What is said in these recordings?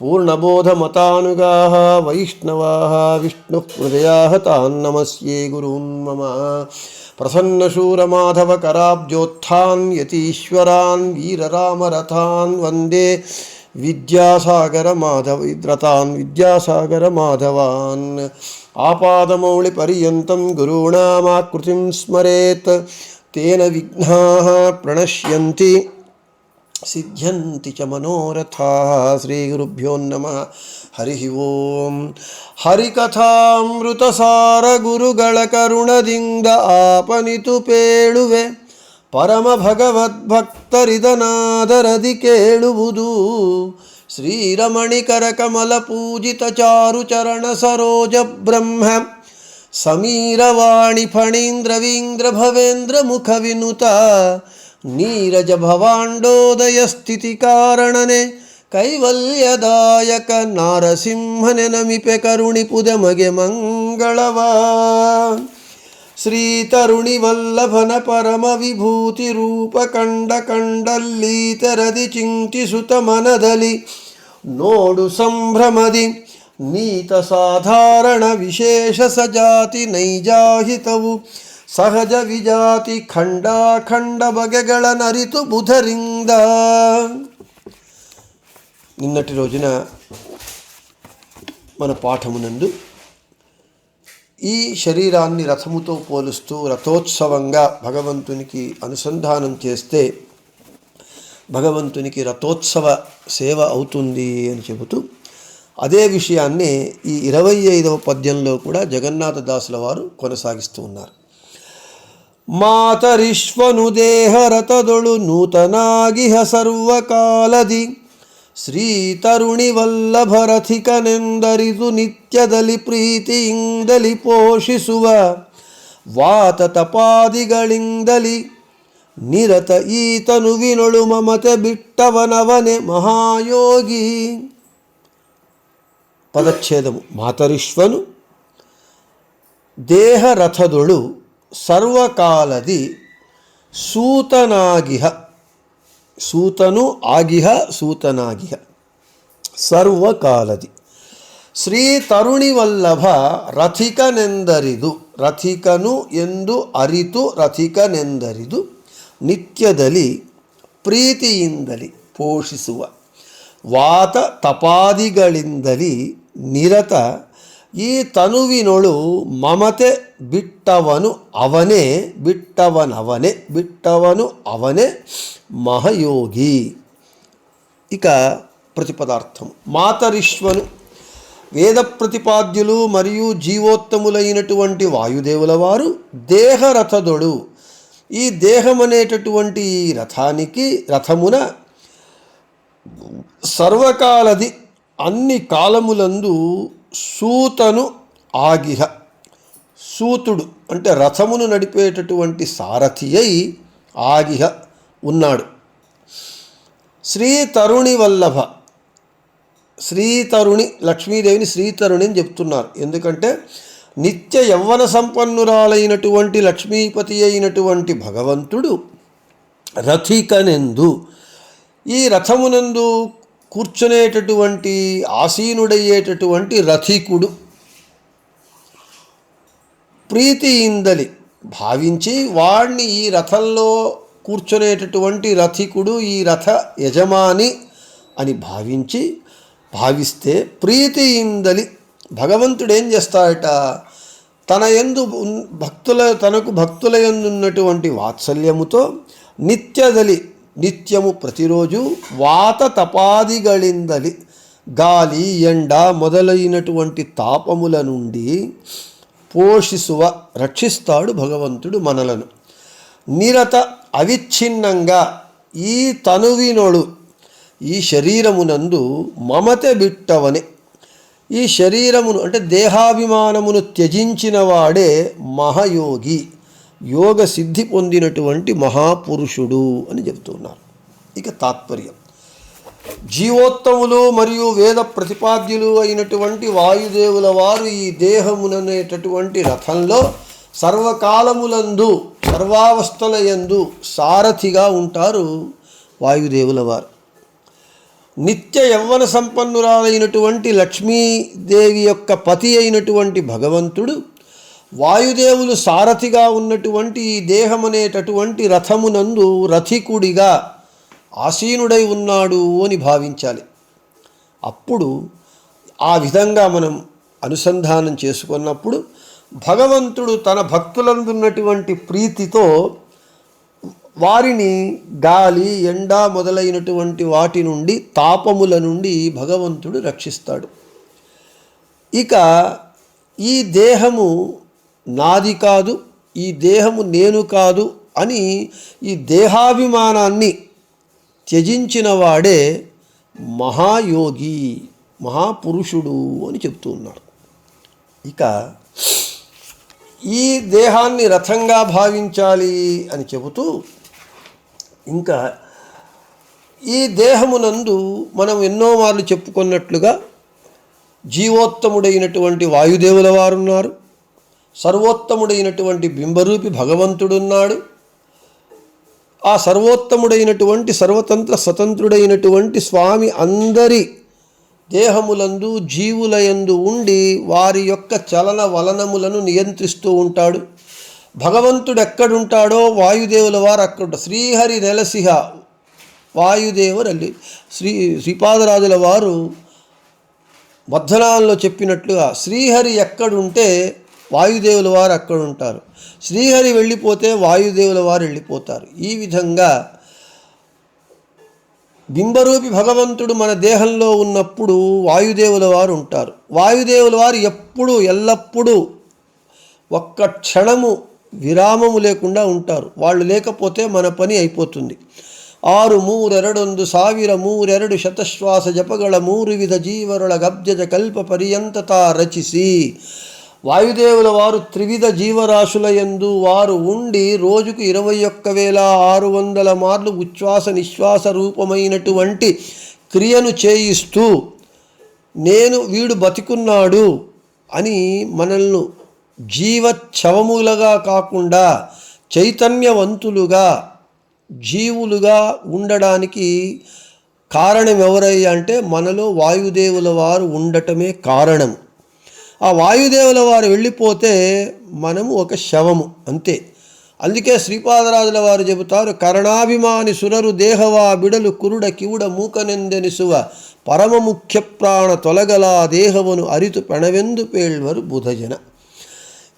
पूर्णबोधमतानुगाः, वैष्णवाः, विष्णुहृदयाः तान् गुरून् मम। प्रसन्नशूरमाधवकराब्जोत्थान्, यतीश्वरान्, वीररामरथान् वंदे विद्यासागरमाधव रतान् विद्यासागरमाधवान्। आपादमौलिपर्यन्तं गुरूणामाकृतिं स्मरेत्, तेन विघ्नाः प्रणश्यन्ति। ಸಿದ್ಧ್ಯಂತಿ ಚ ಮನೋರಥಾ ಶ್ರೀ ಗುರುಭ್ಯೋ ನಮಃ. ಹರಿ ಓಂ. ಹರಿಕಥಾಮೃತ ಸಾರ ಗುರುಗಳ ಕರುಣದಿಂದ ಆಪನಿತು ಪೇಳುವೆ. ಪರಮ ಭಗವದ್ಭಕ್ತರಿದನಾದರದಿ ಕೇಳುವುದು. ಶ್ರೀರಮಣಿಕರ ಕಮಲ ಪೂಜಿತ ಚಾರು ಚರಣ ಸರೋಜ ಬ್ರಹ್ಮ. ಸಮೀರವಾಣಿ ಫಣೀಂದ್ರವೀಂದ್ರ ಭವೇಂದ್ರ ಮುಖ ವಿನುತ. ನೀರಜ ಭವಾಂಡೋದಯ ಸ್ಥಿತಿ ಕಾರಣನೆ ಕೈವಲ್ಯದಾಯಕ ನಾರಸಿಂಹನೆ ನಮಿಪೆ ಕರುಣಿ ಪುದಮಗೆ ಮಂಗಳವ. ಶ್ರೀ ತರುಣಿ ವಲ್ಲಭನ ಪರಮ ವಿಭೂತಿ ರೂಪ ಕಂಡ ಕಂಡಲ್ಲೀತರದಿ ಚಿಂತಿಸುತ ಮನದಲ್ಲಿ ನೋಡು ಸಂಭ್ರಮದಿ ನೀತ ಸಾಧಾರಣ ವಿಶೇಷ ಸಜಾತಿ ನೈಜಾಹಿತವು ಸಹಜ ವಿಜಾತಿ ಖಂಡಾಖಂಡ ಬಗೆಗಳ ನರಿತು ಬುಧರಿಂದ నిన్నటి రోజున మన పాఠమునందు ఈ శరీరాన్ని రథముతో పోలుస్తూ రథోత్సవంగా భగవంతునికి అనుసంధానం చేస్తే భగవంతునికి రథోత్సవ సేవ అవుతుంది అని చెబుతూ అదే విషయాన్ని ఈ ఇరవై ఐదవ పద్యంలో కూడా జగన్నాథ దాసుల వారు కొనసాగిస్తూ ఉన్నారు ಮಾತರಿಶ್ವನು ದೇಹರಥದೊಳು ನೂತನಾಗಿಹ ಸರ್ವಕಾಲದಿ ಶ್ರೀ ತರುಣಿ ವಲ್ಲಭರಥಿಕನೆಂದರಿದು ನಿತ್ಯದಲ್ಲಿ ಪ್ರೀತಿಯಿಂದಲಿ ಪೋಷಿಸುವ ವಾತ ತಪಾದಿಗಳಿಂದಲಿ ನಿರತ ಈತನುವಿನೊಳು ಮಮತೆ ಬಿಟ್ಟವನವನೆ ಮಹಾಯೋಗಿ. ಪದಚ್ಛೇದವು ಮಾತರಿಶ್ವನು ದೇಹರಥದೊಳು ಸರ್ವಕಾಲದಿ ಸೂತನಾಗಿಹ. ಸೂತನು ಆಗಿಹ, ಸೂತನಾಗಿಹ. ಸರ್ವಕಾಲದಿ. ಶ್ರೀ ತರುಣಿವಲ್ಲಭ ರಥಿಕನೆಂದರಿದು, ರಥಿಕನು ಎಂದು ಅರಿತು ರಥಿಕನೆಂದರಿದು ನಿತ್ಯದಲ್ಲಿ ಪ್ರೀತಿಯಿಂದಲಿ ಪೋಷಿಸುವ, ವಾತ ತಪಾದಿಗಳಿಂದಲಿ ನಿರತ ಈ ತನುವಿನೊಳು ಮಮತೆ ಬಿಟ್ಟವನು ಅವನೇ ಬಿಟ್ಟವನವನೇ ಬಿಟ್ಟವನು ಅವನೇ మహయోగి ఇక ప్రతిపదార్థం మాతరిష్వను వేద ప్రతిపాద్యులు మరియు జీవోత్తములైనటువంటి వాయుదేవుల వారు దేహరథదుడు ఈ దేహం అనేటటువంటి ఈ రథానికి రథమున సర్వకాలది అన్ని కాలములందు సూతను ఆగిహ. సూతుడు అంటే రథమును నడిపేటటువంటి సారథి అయి ఆగిహ ఉన్నాడు. శ్రీ తరుణి వల్లభ. శ్రీ తరుణి లక్ష్మీదేవిని శ్రీ తరుణి అని చెప్తున్నారు. ఎందుకంటే నిత్య యవ్వన సంపన్నురాలైనటువంటి లక్ష్మీపతి అయినటువంటి భగవంతుడు రథికనెందు. ఈ రథమునందు కూర్చునేటటువంటి ఆసీనుడయ్యేటటువంటి రథికుడు ప్రీతి ఇందలి భావించి వాణ్ణి ఈ రథంలో కూర్చునేటటువంటి రథికుడు ఈ రథ యజమాని అని భావించి భావిస్తే ప్రీతి ఇందలి భగవంతుడు ఏం చేస్తాడట? తన ఎందు భక్తుల తనకు భక్తుల యందు ఉన్నటువంటి వాత్సల్యముతో నిత్యదలి నిత్యము ప్రతిరోజు వాత తపాదిగళిందలి గాలి ఎండ మొదలైనటువంటి తాపముల నుండి పోషిసువ రక్షిస్తాడు భగవంతుడు మనలను. నిరత అవిచ్ఛిన్నంగా ఈ తనువినోడు ఈ శరీరమునందు మమత బిట్టవని ఈ శరీరమును అంటే దేహాభిమానమును త్యజించిన వాడే మహయోగి. యోగ సిద్ధి పొందినటువంటి మహాపురుషుడు అని చెబుతున్నారు. ఇక తాత్పర్యం. జీవోత్తములు మరియు వేద ప్రతిపాద్యులు అయినటువంటి వాయుదేవుల వారు ఈ దేహముననేటటువంటి రథంలో సర్వకాలములందు సర్వావస్థల యందు సారథిగా ఉంటారు వాయుదేవుల వారు. నిత్య యవ్వన సంపన్నురాలైనటువంటి లక్ష్మీదేవి యొక్క పతి అయినటువంటి భగవంతుడు వాయుదేవులు సారథిగా ఉన్నటువంటి ఈ దేహమనేటటువంటి రథమునందు రథికుడిగా ఆసీనుడై ఉన్నాడు అని భావించాలి. అప్పుడు ఆ విధంగా మనం అనుసంధానం చేసుకున్నప్పుడు భగవంతుడు తన భక్తులందున్నటువంటి ప్రీతితో వారిని గాలి ఎండ మొదలైనటువంటి వాటి నుండి తాపముల నుండి భగవంతుడు రక్షిస్తాడు. ఇక ఈ దేహము నాది కాదు ఈ దేహము నేను కాదు అని ఈ దేహాభిమానాన్ని త్యజించిన వాడే మహాయోగి మహాపురుషుడు అని చెప్తూ ఉన్నారు ఇక ఈ దేహాన్ని రథంగా భావించాలి అని చెబుతూ ఇంకా ఈ దేహమునందు మనం ఎన్నో మార్లు చెప్పుకున్నట్లుగా జీవోత్తముడైనటువంటి వాయుదేవుల వారున్నారు. సర్వోత్తముడైనటువంటి బింబరూపి భగవంతుడున్నాడు. ఆ సర్వోత్తముడైనటువంటి సర్వతంత్ర స్వతంత్రుడైనటువంటి స్వామి అందరి దేహములందు జీవులయందు ఉండి వారి యొక్క చలన వలనములను నియంత్రిస్తూ ఉంటాడు. భగవంతుడు ఎక్కడుంటాడో వాయుదేవుల వారు అక్కడ శ్రీహరి నెలసిహ వాయుదేవరల్లి శ్రీ శ్రీపాదరాజుల వారు మధ్యనాల్లో చెప్పినట్లుగా శ్రీహరి ఎక్కడుంటే వాయుదేవుల వారు అక్కడ ఉంటారు శ్రీహరి వెళ్ళిపోతే వాయుదేవుల వారు వెళ్ళిపోతారు ఈ విధంగా బింబరూపి భగవంతుడు మన దేహంలో ఉన్నప్పుడు వాయుదేవుల వారు ఉంటారు వాయుదేవుల వారు ఎప్పుడు ఎల్లప్పుడూ ఒక్క క్షణము విరామము లేకుండా ఉంటారు వాళ్ళు లేకపోతే మన పని అయిపోతుంది ಆರು ಮೂರೆರಡೊಂದು ಸಾವಿರ ಮೂರೆರಡು ಶತಶ್ವಾಸ ಜಪಗಳ ಮೂರು ವಿಧ ಜೀವರೊಳ ಗಬ್ಜಜ ಕಲ್ಪ ಪರ್ಯಂತತ ರಚಿಸಿ వాయుదేవుల వారు త్రివిధ జీవరాశుల యందు వారు ఉండి రోజుకు ఇరవై ఒక్క వేల ఆరు వందల మార్లు ఉచ్ఛ్వాస నిశ్వాస రూపమైనటువంటి క్రియను చేయిస్తూ నేను వీడు బతికున్నాడు అని మనల్ని జీవచ్ఛవములుగా కాకుండా చైతన్యవంతులుగా జీవులుగా ఉండడానికి కారణం ఎవరయ్యా అంటే మనలో వాయుదేవుల వారు ఉండటమే కారణం. ఆ వాయుదేవుల వారు వెళ్ళిపోతే మనము ఒక శవము అంతే. అందుకే శ్రీపాదరాజుల వారు చెబుతారు కరణాభిమాని సురరు దేహవా బిడలు కురుడ కివుడ మూకనెందెనిసువ పరమ ముఖ్య ప్రాణ తొలగలా దేహమును అరితు పెణవెందు పేళ్వరు బుధజన.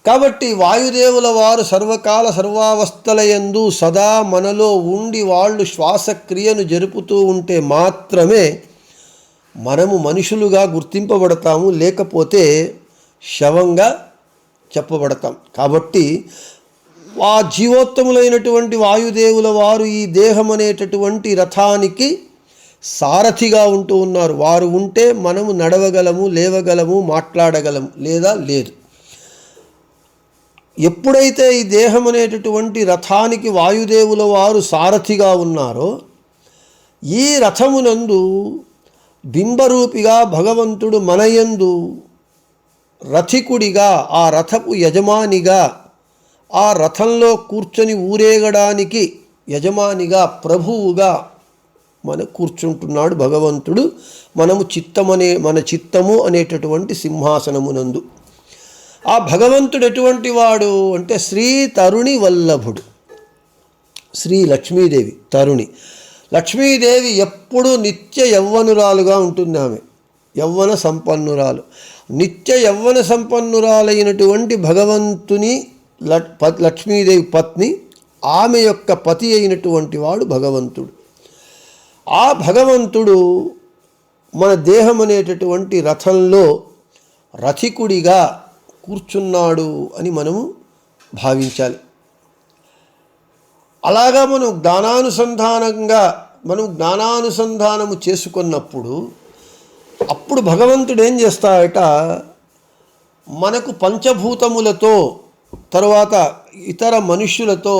కాబట్టి వాయుదేవుల వారు సర్వకాల సర్వావస్థలయందు సదా మనలో ఉండి వాళ్ళు శ్వాసక్రియను జరుపుతూ ఉంటే మాత్రమే మనము మనుషులుగా గుర్తింపబడతాము. లేకపోతే శవంగా చెప్పబడతాం. కాబట్టి ఆ జీవోత్తములైనటువంటి వాయుదేవుల వారు ఈ దేహం అనేటటువంటి రథానికి సారథిగా ఉంటూ ఉన్నారు. వారు ఉంటే మనము నడవగలము లేవగలము మాట్లాడగలము లేదా లేదు. ఎప్పుడైతే ఈ దేహం అనేటటువంటి రథానికి వాయుదేవుల వారు సారథిగా ఉన్నారో ఈ రథమునందు బింబరూపిగా భగవంతుడు మనయందు రథికుడిగా ఆ రథపు యజమానిగా ఆ రథంలో కూర్చొని ఊరేగడానికి యజమానిగా ప్రభువుగా మన కూర్చుంటున్నాడు భగవంతుడు. మనము చిత్తమనే మన చిత్తము అనేటటువంటి సింహాసనమునందు. ఆ భగవంతుడు ఎటువంటి వాడు అంటే శ్రీ తరుణి వల్లభుడు. శ్రీ లక్ష్మీదేవి తరుణి. లక్ష్మీదేవి ఎప్పుడూ నిత్య యవ్వనురాలుగా ఉంటుంది ఆమె యవ్వన సంపన్నురాలు. నిత్య యవ్వన సంపన్నురాలైనటువంటి భగవంతుని లట్- ప- లక్ష్మీదేవి పత్ని ఆమె యొక్క పతి అయినటువంటి వాడు భగవంతుడు. ఆ భగవంతుడు మన దేహం అనేటటువంటి రథంలో రథికుడిగా కూర్చున్నాడు అని మనము భావించాలి. అలాగా మనం జ్ఞానానుసంధానంగా మనం జ్ఞానానుసంధానము చేసుకున్నప్పుడు అప్పుడు భగవంతుడు ఏం చేస్తాడట? మనకు పంచభూతములతో తర్వాత ఇతర మనుష్యులతో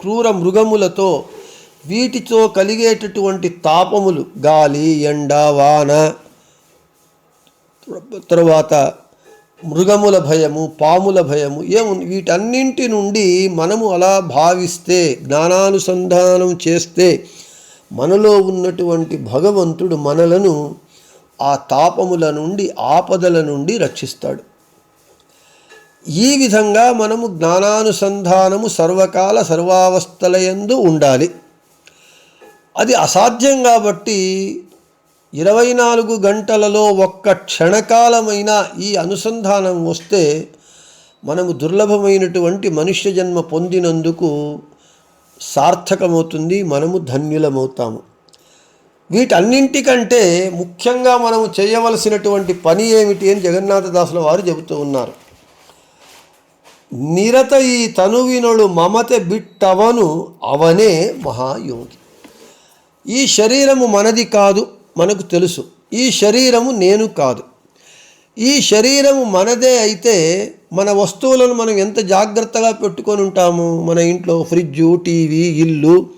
క్రూర మృగములతో వీటితో కలిగేటటువంటి తాపములు గాలి ఎండ వాన తరువాత మృగముల భయము పాముల భయము ఏము వీటన్నింటి నుండి మనము అలా భావిస్తే జ్ఞానానుసంధానం చేస్తే మనలో ఉన్నటువంటి భగవంతుడు మనలను ఆ తాపముల నుండి ఆపదల నుండి రక్షిస్తాడు. ఈ విధంగా మనము జ్ఞానానుసంధానము సర్వకాల సర్వావస్థలయందు ఉండాలి. అది అసాధ్యం కాబట్టి ఇరవై నాలుగు గంటలలో ఒక్క క్షణకాలమైన ఈ అనుసంధానం వస్తే మనము దుర్లభమైనటువంటి మనుష్య జన్మ పొందినందుకు సార్థకమవుతుంది మనము ధన్యులమవుతాము. వీటన్నింటికంటే ముఖ్యంగా మనము చేయవలసినటువంటి పని ఏమిటి అని జగన్నాథదాసుల వారు చెబుతూ ఉన్నారు. నిరత ఈ తనువినొడు మమత బిట్టవను అవనే మహాయోగి. ఈ శరీరము మనది కాదు మనకు తెలుసు. ఈ శరీరము నేను కాదు. ఈ శరీరము మనదే అయితే మన వస్తువులను మనం ఎంత జాగ్రత్తగా పెట్టుకొని ఉంటాము? మన ఇంట్లో ఫ్రిడ్జు టీవీ ఇల్లు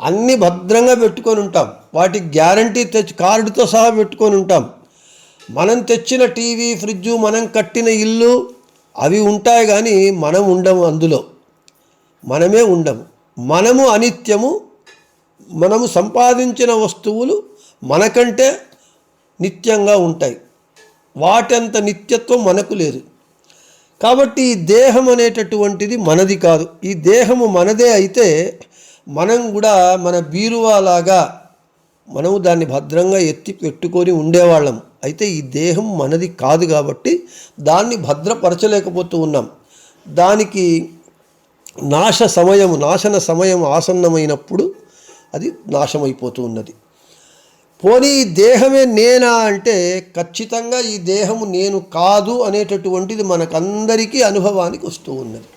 అన్నీ భద్రంగా పెట్టుకొని ఉంటాం. వాటికి గ్యారంటీ తెచ్చి కార్డుతో సహా పెట్టుకొని ఉంటాం. మనం తెచ్చిన టీవీ ఫ్రిడ్జు మనం కట్టిన ఇల్లు అవి ఉంటాయి కానీ మనం ఉండము అందులో. మనమే ఉండము. మనము అనిత్యము. మనము సంపాదించిన వస్తువులు మనకంటే నిత్యంగా ఉంటాయి. వాటంత నిత్యత్వం మనకు లేదు. కాబట్టి ఈ దేహం అనేటటువంటిది మనది కాదు. ఈ దేహము మనదే అయితే మనం కూడా మన బీరువాలాగా మనము దాన్ని భద్రంగా ఎత్తి పెట్టుకొని ఉండేవాళ్ళం. అయితే ఈ దేహం మనది కాదు కాబట్టి దాన్ని భద్రపరచలేకపోతూ ఉన్నాం. దానికి నాశ సమయం నాశన సమయం ఆసన్నమైనప్పుడు అది నాశమైపోతూ ఉన్నది. పోనీ ఈ దేహమే నేనా అంటే ఖచ్చితంగా ఈ దేహము నేను కాదు అనేటటువంటిది మనకందరికీ అనుభవానికి వస్తూ ఉన్నది.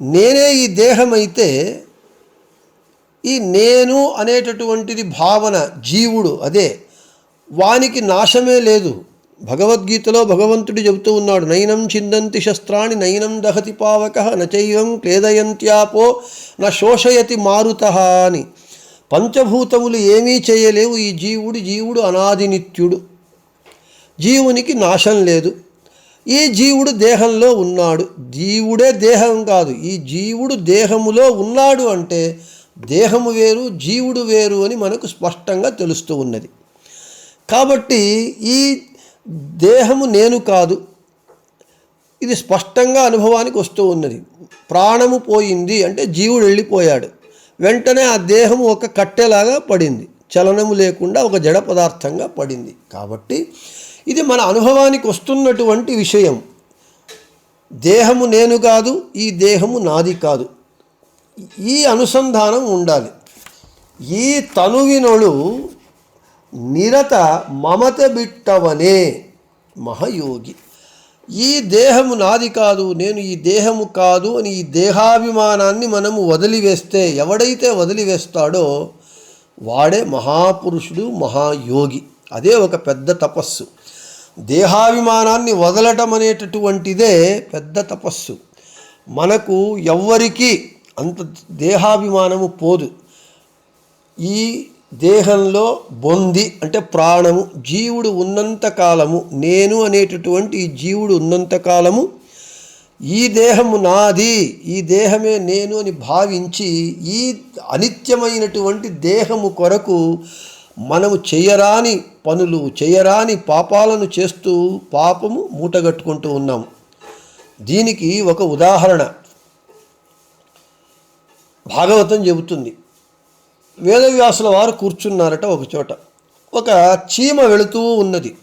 నేనే ఈ దేహమైతే ఈ నేను అనేటటువంటిది భావన జీవుడు అదే. వానికి నాశమే లేదు. భగవద్గీతలో భగవంతుడు చెబుతూ ఉన్నాడు నైనం చిందంతి శస్త్రాన్ని నైనం దహతి పావక నచైవం క్లేదయంత్యాపో న శోషయతి మారుత అని. పంచభూతములు ఏమీ చేయలేవు ఈ జీవుడు జీవుడు అనాది నిత్యుడు. జీవునికి నాశం లేదు. ఈ జీవుడు దేహంలో ఉన్నాడు. జీవుడే దేహం కాదు. ఈ జీవుడు దేహములో ఉన్నాడు అంటే దేహము వేరు జీవుడు వేరు అని మనకు స్పష్టంగా తెలుస్తూ ఉన్నది. కాబట్టి ఈ దేహము నేను కాదు. ఇది స్పష్టంగా అనుభవానికి వస్తూ ఉన్నది. ప్రాణము పోయింది అంటే జీవుడు వెళ్ళిపోయాడు. వెంటనే ఆ దేహము ఒక కట్టెలాగా పడింది. చలనము లేకుండా ఒక జడ పదార్థంగా పడింది. కాబట్టి ఇది మన అనుభవానికి వస్తున్నటువంటి విషయం. దేహము నేను కాదు ఈ దేహము నాది కాదు. ఈ అనుసంధానం ఉండాలి. ఈ తనువినొడు నిరత మమత బిట్టవనే మహయోగి. ఈ దేహము నాది కాదు నేను ఈ దేహము కాదు అని ఈ దేహాభిమానాన్ని మనము వదిలివేస్తే ఎవడైతే వదిలివేస్తాడో వాడే మహాపురుషుడు మహాయోగి. అదే ఒక పెద్ద తపస్సు. దేహాభిమానాన్ని వదలటం అనేటటువంటిదే పెద్ద తపస్సు. మనకు ఎవ్వరికీ అంత దేహాభిమానము పోదు. ఈ దేహంలో బొంది అంటే ప్రాణము జీవుడు ఉన్నంత కాలము నేను అనేటటువంటి ఈ జీవుడు ఉన్నంత కాలము ఈ దేహము నాది ఈ దేహమే నేను అని భావించి ఈ అనిత్యమైనటువంటి దేహము కొరకు మనము చేయరాని పనులు చేయరాని పాపాలను చేస్తూ పాపము మూటగట్టుకుంటూ ఉన్నాము. దీనికి ఒక ఉదాహరణ. భాగవతం చెబుతుంది. వేదవ్యాసుల వారు కూర్చున్నారట ఒక చోట. ఒక చీమ వెళుతూ ఉన్నది.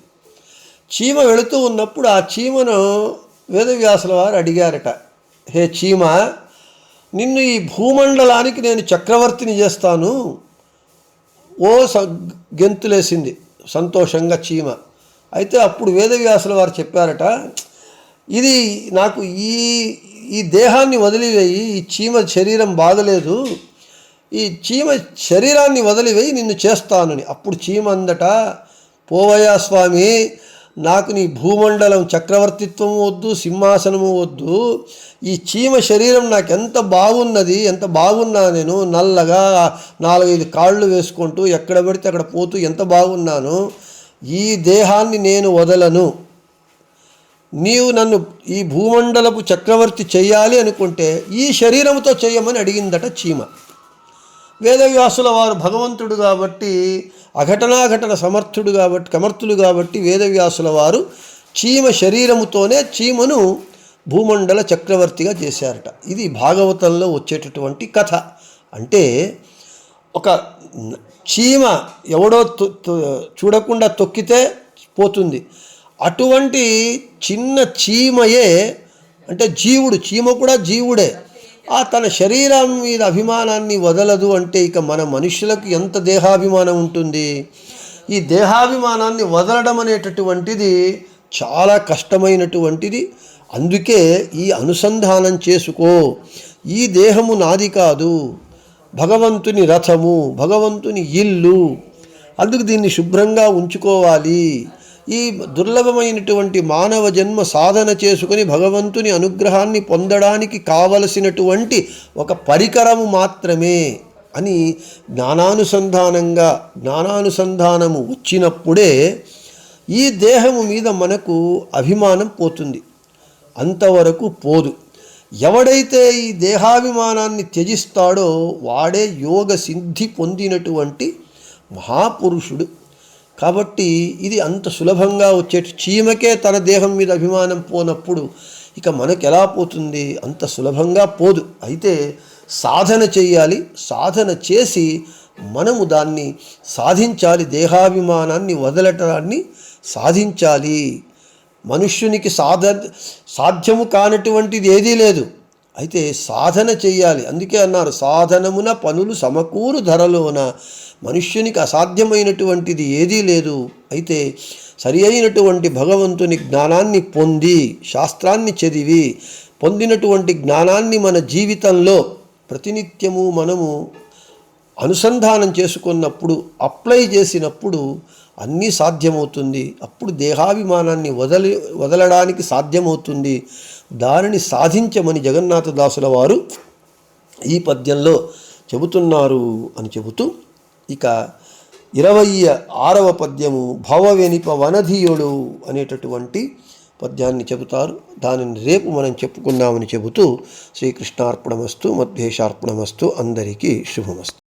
చీమ వెళుతూ ఉన్నప్పుడు ఆ చీమను వేదవ్యాసుల వారు అడిగారట హే చీమ నిన్ను ఈ భూమండలానికి నేను చక్రవర్తిని చేస్తాను. ఓ స గెంతులేసింది సంతోషంగా చీమ. అయితే అప్పుడు వేదవ్యాసుల వారు చెప్పారట ఇది నాకు ఈ ఈ దేహాన్ని వదిలివేయి ఈ చీమ శరీరం బాగలేదు ఈ చీమ శరీరాన్ని వదిలివేయి నిన్ను చేస్తానని. అప్పుడు చీమ అందట పోవయా స్వామి నాకు నీ భూమండలం చక్రవర్తిత్వం వద్దు సింహాసనము వద్దు. ఈ చీమ శరీరం నాకు ఎంత బాగున్నది ఎంత బాగున్నా నేను నల్లగా నాలుగైదు కాళ్ళు వేసుకుంటూ ఎక్కడ పడితే అక్కడ పోతూ ఎంత బాగున్నాను ఈ దేహాన్ని నేను వదలను. నీవు నన్ను ఈ భూమండలపు చక్రవర్తి చేయాలి అనుకుంటే ఈ శరీరముతో చేయమని అడిగిందట చీమ. వేదవ్యాసుల వారు భగవంతుడు కాబట్టి అఘటనాఘటన సమర్థుడు కాబట్టి సమర్థులు కాబట్టి వేదవ్యాసుల వారు చీమ శరీరముతోనే చీమను భూమండల చక్రవర్తిగా చేశారట. ఇది భాగవతంలో వచ్చేటటువంటి కథ. అంటే ఒక చీమ ఎవడో తొ- చూడకుండా తొక్కితే పోతుంది. అటువంటి చిన్న చీమయే అంటే జీవుడు చీమ కూడా జీవుడే. ఆ తన శరీరం మీద అభిమానాన్ని వదలదు అంటే ఇక మన మనుషులకు ఎంత దేహాభిమానం ఉంటుంది? ఈ దేహాభిమానాన్ని వదలడం అనేటటువంటిది చాలా కష్టమైనటువంటిది. అందుకే ఈ అనుసంధానం చేసుకో. ఈ దేహము నాది కాదు. భగవంతుని రథము భగవంతుని ఇల్లు. అందుకు దీన్ని శుభ్రంగా ఉంచుకోవాలి. ఈ దుర్లభమైనటువంటి మానవ జన్మ సాధన చేసుకుని భగవంతుని అనుగ్రహాన్ని పొందడానికి కావలసినటువంటి ఒక పరికరము మాత్రమే అని జ్ఞానానుసంధానంగా జ్ఞానానుసంధానము వచ్చినప్పుడే ఈ దేహము మీద మనకు అభిమానం పోతుంది. అంతవరకు పోదు. ఎవడైతే ఈ దేహాభిమానాన్ని త్యజిస్తాడో వాడే యోగ సిద్ధి పొందినటువంటి మహాపురుషుడు. కాబట్టి ఇది అంత సులభంగా వచ్చే చీమకే తన దేహం మీద అభిమానం పోనప్పుడు ఇక మనకు ఎలా పోతుంది? అంత సులభంగా పోదు. అయితే సాధన చేయాలి సాధన చేసి మనము దాన్ని సాధించాలి. దేహాభిమానాన్ని వదలటాన్ని సాధించాలి. మనుష్యునికి సాధ సాధ్యము కానటువంటిది ఏదీ లేదు. అయితే సాధన చేయాలి అందుకే అన్నారు సాధనమున పనులు సమకూరు ధరలోన మనుష్యునికి అసాధ్యమైనటువంటిది ఏదీ లేదు. అయితే సరి అయినటువంటి భగవంతుని జ్ఞానాన్ని పొంది శాస్త్రాన్ని చదివి పొందినటువంటి జ్ఞానాన్ని మన జీవితంలో ప్రతినిత్యము మనము అనుసంధానం చేసుకున్నప్పుడు అప్లై చేసినప్పుడు అన్నీ సాధ్యమవుతుంది. అప్పుడు దేహాభిమానాన్ని వదలి వదలడానికి సాధ్యమవుతుంది. దానిని సాధించమని జగన్నాథదాసుల వారు ఈ పద్యంలో చెబుతున్నారు అని చెబుతూ ఇక ఇరవై ఆరవ పద్యము భవవెనిప వనధీయుడు అనేటటువంటి పద్యాన్ని చెబుతారు. దానిని రేపు మనం చెప్పుకుందామని చెబుతూ శ్రీకృష్ణార్పణమస్తు మధ్వేషార్పణమస్తు అందరికీ శుభమస్తు.